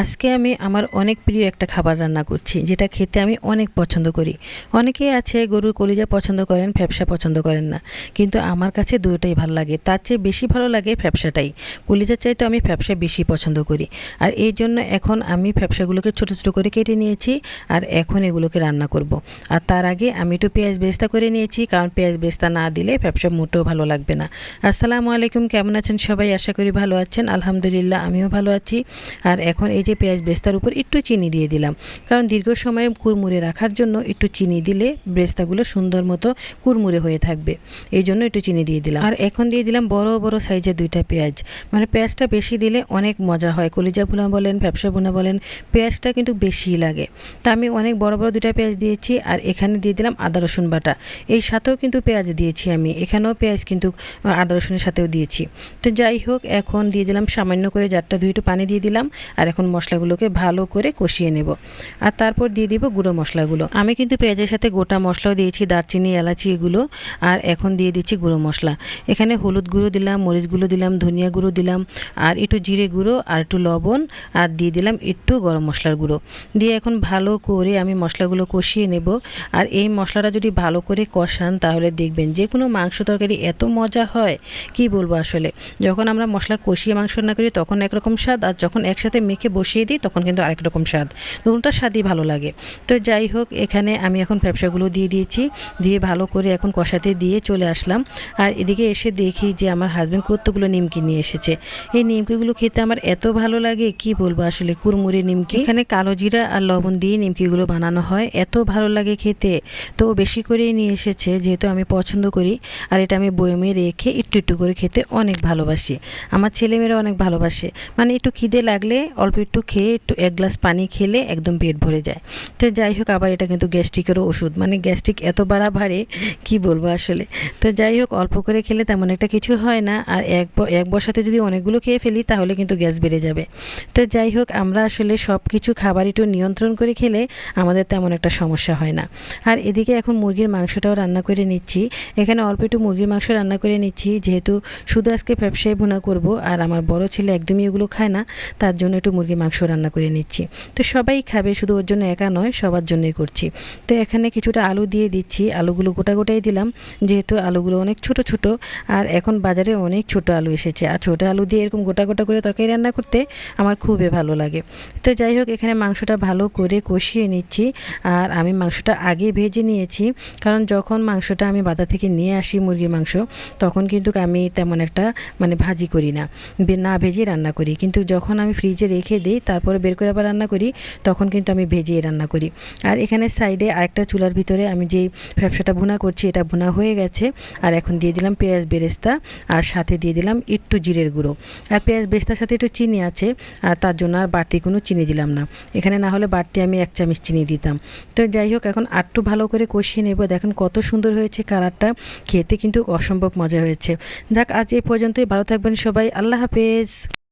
আজকে আমি আমার অনেক প্রিয় একটা খাবার রান্না করছি, যেটা খেতে আমি অনেক পছন্দ করি। অনেকেই আছে গরুর কলিজা পছন্দ করেন, ফ্যাপসা পছন্দ করেন না। কিন্তু আমার কাছে দুটোই ভালো লাগে, তার চেয়ে বেশি ভালো লাগে ফ্যাপসাটাই। কলিজার চাইতে আমি ফ্যাপসা বেশি পছন্দ করি। আর এই জন্য এখন আমি ফ্যাপসাগুলোকে ছোটো ছোটো করে কেটে নিয়েছি আর এখন এগুলোকে রান্না করব। আর তার আগে আমি একটু পেঁয়াজ বেস্তা করে নিয়েছি, কারণ পেঁয়াজ বেস্তা না দিলে ফ্যাপসা মোটেও ভালো লাগবে না। আসসালামু আলাইকুম, কেমন আছেন সবাই? আশা করি ভালো আছেন, আলহামদুলিল্লাহ, আমিও ভালো আছি। আর এখন এই যে পেঁয়াজ বেস্তার উপর একটু চিনি দিয়ে দিলাম। কারণ দীর্ঘ সময় কুরমুরে রাখার জন্য একটু চিনি দিলে বেস্তাগুলো সুন্দর মতো কুরমুরে হয়ে থাকবে। এই জন্য একটু চিনি দিয়ে দিলাম। আর এখন দিয়ে দিলাম বড় বড় সাইজের দুইটা পেঁয়াজ। মানে পেঁয়াজটা বেশি দিলে অনেক মজা হয়। কলিজা ভুনা বলেন, ব্যবসা ভুনা বলেন, পেঁয়াজটা কিন্তু বেশি লাগে। তা আমি অনেক বড় বড় দুইটা পেঁয়াজ দিয়েছি আর এখানে দিয়ে দিলাম আদা, রসুন বাটা। এই সাথেও কিন্তু পেঁয়াজ দিয়েছি আমি। এখানেও পেঁয়াজ কিন্তু আদা, রসুনের সাথেও দিয়েছি। তো যাই হোক, এখন দিয়ে দিলাম সামান্য করে জারটা ধুয়ে একটু পানি দিয়ে দিলাম। আর এখন মশলাগুলোকে ভালো করে কষিয়ে নেব। আর তারপর দিয়ে দিব গুঁড়ো মশলাগুলো। আমি কিন্তু পেঁয়াজের সাথে গোটা মশলাও দিয়েছি, দারচিনি, এলাচি এগুলো। আর এখন দিয়ে দিচ্ছি গুঁড়ো মশলা। এখানে হলুদ গুঁড়ো দিলাম, মরিচ গুঁড়ো দিলাম, ধনিয়া গুঁড়ো দিলাম, আর একটু জিরে গুঁড়ো, আর একটু লবণ, আর দিয়ে দিলাম একটু গরম মশলার গুঁড়ো। দিয়ে এখন ভালো করে আমি মশলাগুলো কষিয়ে নেব। আর এই মশলাটা যদি ভালো করে কষান, তাহলে দেখবেন যে কোনো মাংস তরকারি এত মজা হয়, কি বলব আসলে? যখন আমরা মশলা কষিয়ে মাংস রান্না করি, তখন একরকম স্বাদ, আর যখন একসাথে মেখে বসিয়ে দিই, তখন কিন্তু আরেক রকম স্বাদ। দুটোটা স্বাদই ভালো লাগে। তো যাই হোক, এখানে আমি এখন ব্যবসাগুলো দিয়ে দিয়েছি, দিয়ে ভালো করে এখন কষাতে দিয়ে চলে আসলাম। আর এদিকে এসে দেখি যে আমার হাজব্যান্ড কতগুলো নিমকি নিয়ে এসেছে। এই নিমকিগুলো খেতে আমার এত ভালো লাগে, কি বলব আসলে কুরমুরে নিমকি। এখানে কালো জিরা আর লবণ দিয়ে নিমকিগুলো বানানো হয়, এত ভালো লাগে খেতে। তো বেশি করেই নিয়ে এসেছে, যেহেতু আমি পছন্দ করি, আর এটা আমি বয়মে রেখে একটু একটু করে খেতে অনেক ভালোবাসি। আমার ছেলেমেয়েরা অনেক ভালোবাসে। মানে একটু খিদে লাগলে অল্প একটু খেয়ে, একটু এক গ্লাস পানি খেলে একদম পেট ভরে যায়। তো যাই হোক, আবার এটা কিন্তু গ্যাস্ট্রিকেরও ওষুধ। মানে গ্যাস্ট্রিক এত বাড়া ভারে কি বলব আসলে? তো যাই হোক, অল্প করে খেলে তেমন একটা কিছু হয় না। আর এক এক বসাতে যদি অনেকগুলো খেয়ে ফেলি, তাহলে কিন্তু গ্যাস বেড়ে যাবে। তো যাই হোক, আমরা আসলে সব কিছু খাবার একটু নিয়ন্ত্রণ করে খেলে আমাদের তেমন একটা সমস্যা হয় না। আর এদিকে এখন মুরগির মাংসটাও রান্না করে নিচ্ছি। এখানে অল্প একটু মুরগির মাংস রান্না করে নিচ্ছি। যেহেতু শুধু আজকে ব্যবসায় ভুনা করব, আর আমার বড় ছেলে একদমই এগুলো খায় না, তার জন্য একটু মুরগির মাংস রান্না করে নিচ্ছি। তো সবাই খাবে, শুধু ওর জন্য একা নয়, সবার জন্যই করছি। তো এখানে কিছুটা আলু দিয়ে দিচ্ছি। আলুগুলো গোটা গোটাই দিলাম, যেহেতু আলুগুলো অনেক ছোট ছোট, আর এখন বাজারে অনেক ছোট আলু এসেছে। আর ছোটো আলু দিয়ে এরকম গোটা গোটা করে তরকারি রান্না করতে আমার খুবই ভালো লাগে। তো যাই হোক, এখানে মাংসটা ভালো করে কষিয়ে নিচ্ছি। আর আমি মাংসটা আগে ভেজে নিয়েছি, কারণ যখন মাংসটা আমি বাজার থেকে নিয়ে আসি মুরগির মাংস, তখন কিন্তু আমি তেমন একটা মানে ভাজি করি না না ভেজে রান্না করি। কিন্তু যখন আমি ফ্রিজে রেখে দিই, তারপরে বের করে আবার রান্না করি, তখন কিন্তু আমি ভেজে রান্না করি। আর এখানে সাইডে আরেকটা চুলার ভিতরে আমি যেই ব্যবসাটা ভুনা করছি, এটা ভুনা হয়ে গেছে। আর এখন দিয়ে দিলাম পেঁয়াজ বেরেস্তা, আর সাথে দিয়ে দিলাম একটু জিরের গুঁড়ো। আর পেঁয়াজ বেরেস্তার সাথে একটু চিনি আছে, আর তার জন্য আর বাড়তি কোনো চিনি দিলাম না। এখানে না হলে বাড়তি আমি এক চামচ চিনি দিতাম। তো যাই হোক, এখন আটটু ভালো করে কষিয়ে নেব। দেখেন কত সুন্দর হয়েছে কালারটা। খেতে কিন্তু অসম্ভব মজা হয়েছে। যাক, আজ এই পর্যন্তই। ভালো থাকবেন সবাই। আল্লাহ হাফেজ।